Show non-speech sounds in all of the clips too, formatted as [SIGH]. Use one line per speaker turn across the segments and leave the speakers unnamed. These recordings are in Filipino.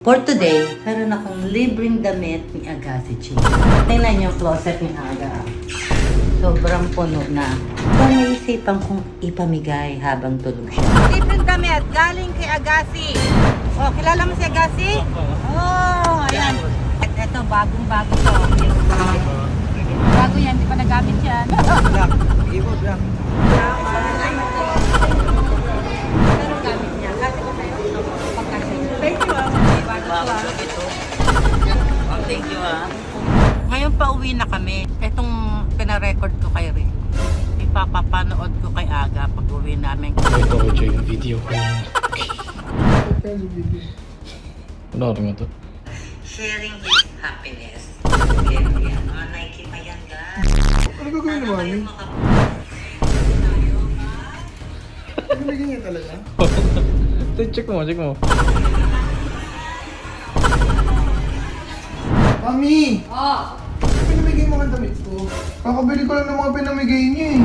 For today, meron akong libreng damit ni Agassi Chi. Tingnan yung closet ni Aga. Sobrang puno na. So, naisipan kong ipamigay habang tulog siya. Libreng damit, galing kay Agassi. Oh, kilala mo si Agassi? Oh, ayan. At ito, bagong-bago to. Bago yan, di pa nagamit yan. Pero gamit niya. Kasi ko sa'yo, pagkasya. Thank you, ah. Bago to, ah. [LAUGHS]
Oh, thank you ah.
Ngayon pa uwi na kami. Itong pinarecord ko kay Rick. Ipapapanood ko kay Aga pag uwi namin.
Ito ko Jay, video ko yun. Panoorin mo to.
Sharing his happiness. Yan, yan. Mga Nike pa yan, guys.
Ano gagawin mo, Mami? Pinamigay niya talaga?
Ito, [LAUGHS] check mo, check mo.
Mami!
Oh!
Pinamigay mo ang damit ko. Kakabili ko lang ng mga pinamigay niya eh.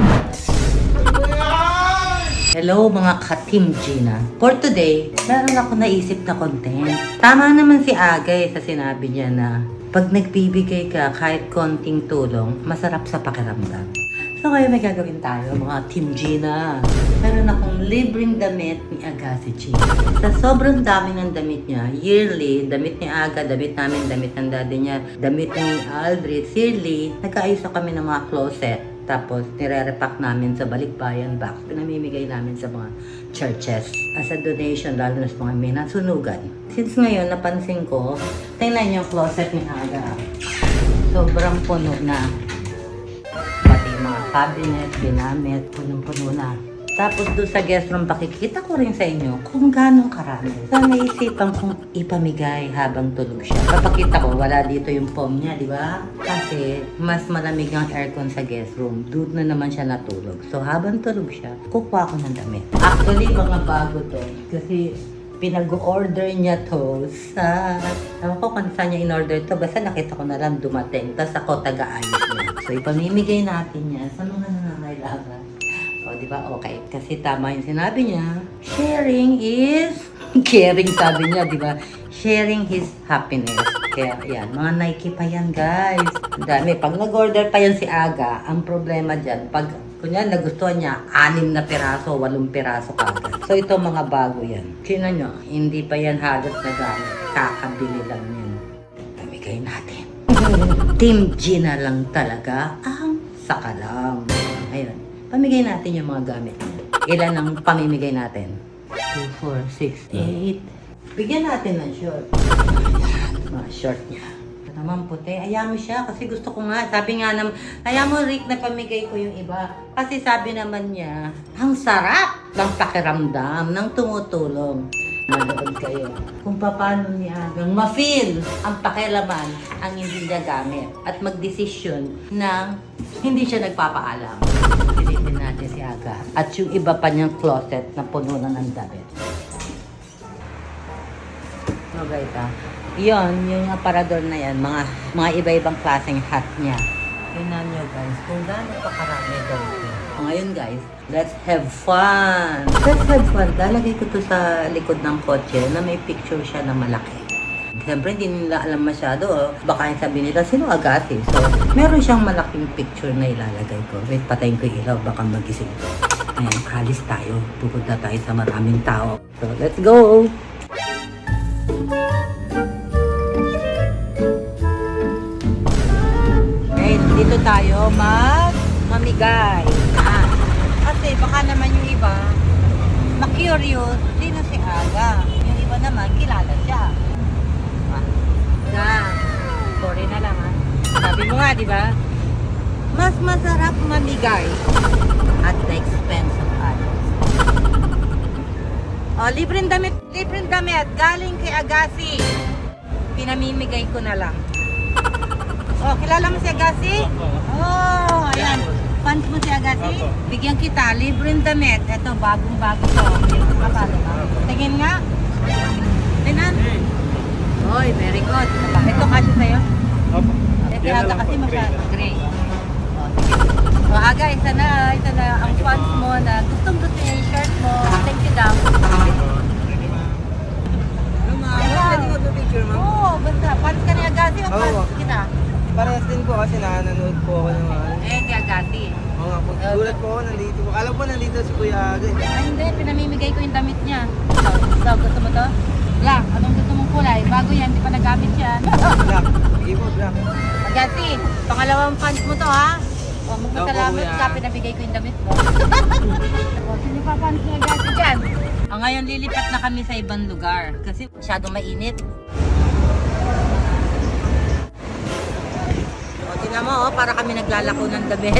Hello mga ka-Team Gina. For today, meron ako naisip na content. Tama naman si Agay sa sinabi niya na pag nagbibigay ka kahit konting tulong, masarap sa pakiramdam. So ngayon may gagawin tayo mga Team Gina. Meron akong libreng damit ni Agassi Chi. Sa sobrang dami ng damit niya, yearly, damit ni Aga, damit namin, damit ng daddy niya, damit ni Aldrich, yearly, nagkaayos na kami ng mga closet. Tapos, nire-repack namin sa balikbayan box. Pinamimigay namin sa mga churches as a donation, lalo na sa mga may nasunugan. Since ngayon, napansin ko, tingnan yung closet ni Aga. Sobrang puno na. Mga cabinet, binamit, punong-puno na. Tapos doon sa guest room, pakikita ko rin sa inyo kung gano'ng karami. So, naisipan kong ipamigay habang tulog siya. Papakita ko, wala dito yung foam niya, di ba? Kasi mas malamig ang aircon sa guest room. Doon na naman siya natulog. So, habang tulog siya, kukuha ko ng damit. Actually, mga bago to. Kasi pinag-order niya to sa... Ewan ko kung saan niya in-order to. Basta nakita ko na lang dumating. Tapos ako taga-ayos niya. So, ipamimigay natin niya sa mga nangangailangan. O, di ba? Okay. Kasi tama yung sinabi niya. Sharing is... [LAUGHS] Caring sabi niya, di ba? Sharing his happiness. Kaya, yan. Mga Nike pa yan, guys. Ang dami. Pag nag-order pa yan si Aga, ang problema dyan, pag Kunya, nagustuhan niya, anim na piraso, walong piraso kagad. So, ito mga bago yan. Sino nyo, hindi pa yan halos na gamit. Kakabili lang yan. Pamigay natin. Team Gina lang talaga ang sakalam. Ayun. Pamigay natin yung mga gamit niya. Ilan ang pamimigay natin? 2, 4, 6, 8. Bigyan natin ng short. Ayan, mga short niya. Naman puti. Ayaw mo siya kasi gusto ko nga. Sabi nga naman, ayaw mo Rick na pamigay ko yung iba. Kasi sabi naman niya, ang sarap ng pakiramdam ng tumutulong. Manood kayo kung paano niya hanggang ma-feel ang pakilaman ang hindi niya gamit at magdesisyon na hindi siya nagpapaalam. Silipin natin si Aga. At yung iba pa niyang closet na puno na ng damit. Guys, ah. Yun, yung aparador na yan, mga, mga iba-ibang klaseng hat niya. Tingnan nyo guys, kung gaano pa karami daw ito. So, ngayon guys, let's have fun! Let's have fun. Lalagay ko to sa likod ng kotse na may picture siya na malaki. Siyempre, hindi nila alam masyado. Oh. Baka yung sabi nila, sino Agati? So, meron siyang malaking picture na ilalagay ko. Wait, patayin ko yung ilaw, baka magising ko. Ayan, alis tayo. Pupunta tayo sa maraming tao. So, let's go! Tayo mag mamigay. Yan. Kasi baka naman yung iba, ma-curious, sino si Aga? Yung iba naman, kilala siya. Yan. Sorry na lang ha. Sabi mo nga, di ba? Mas masarap mamigay at the expense of others. Oh, libreng damit, libreng damit, galing kay Agassi. Pinamimigay ko na lang. Oh, kilala mo si Agassi? Oh, ayan. Fans mo si Agassi? Bigyan kita, libreng damit. Ito, bagong-bago to. Kapalo ka. Tingin nga. Tingnan. Oy, very good. Ito kasi sa'yo. Eh, si Aga kasi masyado gray. Oh. So, Aga, isa na, isa na ang fans mo na gustong gusto niya yung shirt mo. Thank you daw. Hello,
Pwede magpa-picture, ma'am?
Oo, basta. Palis ka ni Agassi palis kita?
Parehas din po kasi nanonood po ako ng ano.
Eh, si Agassi.
Oo nga po. Gulat po ako nandito po. Alam po nandito si Kuya Aga. eh.
Ay, hindi. Pinamimigay ko yung damit niya. Ito, gusto mo to? Black. Anong gusto mong kulay? Bago yan, hindi pa nagamit yan.
Black. Sige po, black.
Agassi, pangalawang pants mo to, ha? O, magpasalamat ka, pinabigay ko yung damit mo. [LAUGHS] sino pa pants ni Agassi dyan? O, ngayon lilipat na kami sa ibang lugar kasi masyadong mainit. Tingnan mo, oh, para kami naglalako ng damit. [LAUGHS]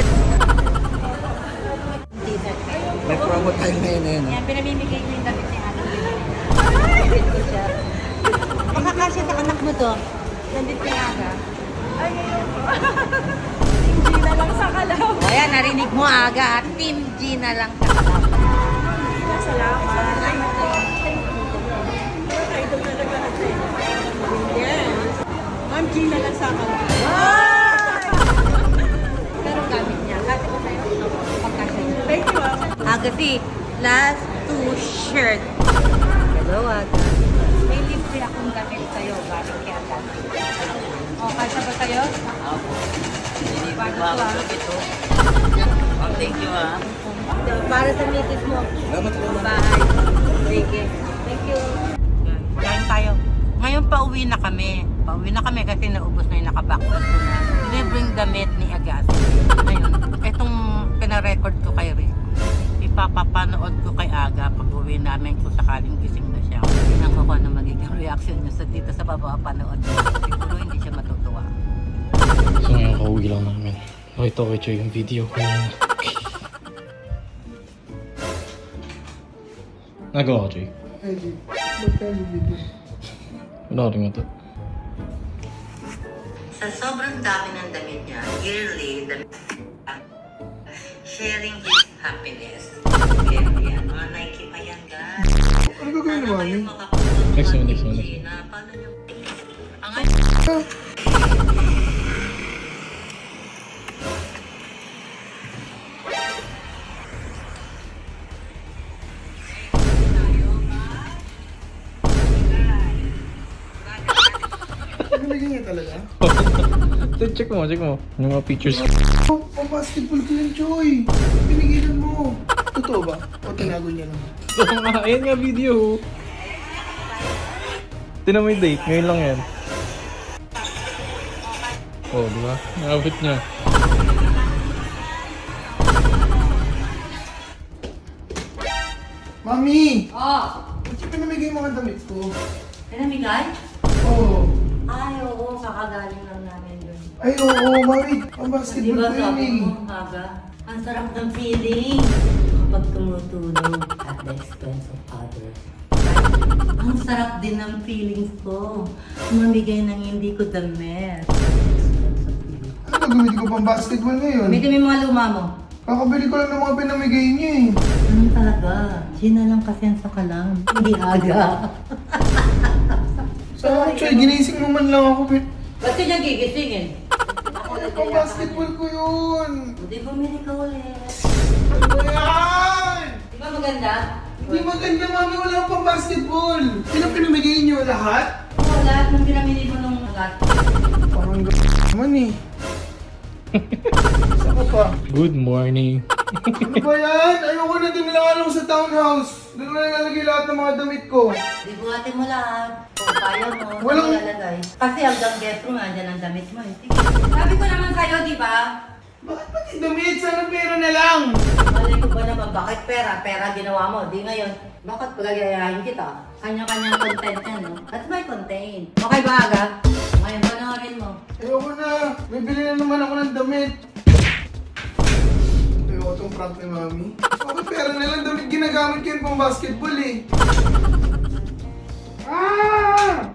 May promote tayo ngayon na yun.
Yan, pinamimigay ko yung damit ni Ate. ko siya. Makakasya sa anak mo to. Nandit ni Aga. Ay, Team G na lang sa kalaw. O yan, narinig mo Aga. Team G na lang sa kalaw.
Ma'am
last two shirt. Hello, Aga. May libre akong damit sa'yo. Galing kay Aga. O, kasya ba sa'yo?
Hindi po ba ako ito? Ma'am, thank you ah.
Para sa misis mo.
Salamat po, ma'am.
Bahay. Sige. Thank you. Kain tayo. Ngayon pauwi na kami. Pauwi na kami kasi naubos na yung nakabackpack ko na. Libreng damit ni Agassi. Ngayon, itong pinarecord ko kay Rick. Ipapapanood ko kay Aga pag uwi namin kung sakaling gising na siya. Tingnan ko kung ano magiging [LAUGHS] reaction niya sa dito sa papapanood niya. Siguro hindi siya matutuwa.
So ngayon, kauwi lang namin. Nakita ko kay Choy yung video kanina. [LAUGHS] Nagawa ko, Choy.
Ba't tayo video?
Panoorin mo to.
Sa sobrang dami ng damit niya, yearly, damit sharing his happiness. Mga Nike pa yan, guys.
Ano gagawin ni?
Next one, next one, next one.
Ang
Ah, Nalagyan niya talaga?
check mo, check mo. Yung mga pictures.
Oh, oh, basketball ko yun, Choy. Pinigilan mo. Totoo ba? O tinago niya lang?
Oo nga, ayan nga video. Tinan mo yung date, ngayon lang yan. Oh, di ba? Nakabit niya.
Mami!
Oh,
Ba't yung pinamigay ang damit ko?
pinamigay?
Oo.
Ay, oo, kakagaling lang namin dun.
Ay, oo, Mami. Ang
Di
basketball
ba
ko yun
sabi
eh.
mo, Aga, ang sarap ng feeling kapag tumutulog at the expense of others. Ang sarap din ng feelings ko. Mamigay ng hindi ko damit.
Ano gagawin ko pang basketball ngayon?
Mo yung mga luma mo.
Kakabili ko lang ng mga pinamigay niya eh.
Anong talaga? Gina lang kasi ang sakalam. Hindi aga. [LAUGHS]
Sa Choy, ginising mo man lang ako. Pin-
Ba't ka dyan gigisingin?
Ano pang basketball ko yun?
Hindi bumili ka ulit.
Hindi maganda, Mami. Wala pang basketball. Sino pinamigay niyo? Lahat?
Oo, lahat ng pinamili mo nung lahat.
Parang g*** naman eh. [LAUGHS] Isa pa.
Good morning.
Ano ba yan? Ayoko na din lang ako sa townhouse. Doon na nilalagay lahat ng mga damit ko.
Di buhatin mo lahat. Kung kaya mo,
Walang-
Walang... lalagay. Kasi hanggang guest room, andyan ang damit mo. eh. Sige. Sabi ko naman sa'yo, di ba?
Bakit pati damit? Sana pera na lang.
Malay ko ba naman, bakit pera? Pera ginawa mo. Di ngayon, bakit pagagayahin kita? Kanya-kanyang content yan, no? That's my content. Okay ba, Aga? Ngayon, panoorin mo.
Ayoko na. Bibili na naman ako ng damit. Ayoko tong prank ni Mami. Bakit pera na lang damit ginagamit ko yun pang basketball eh. Ah!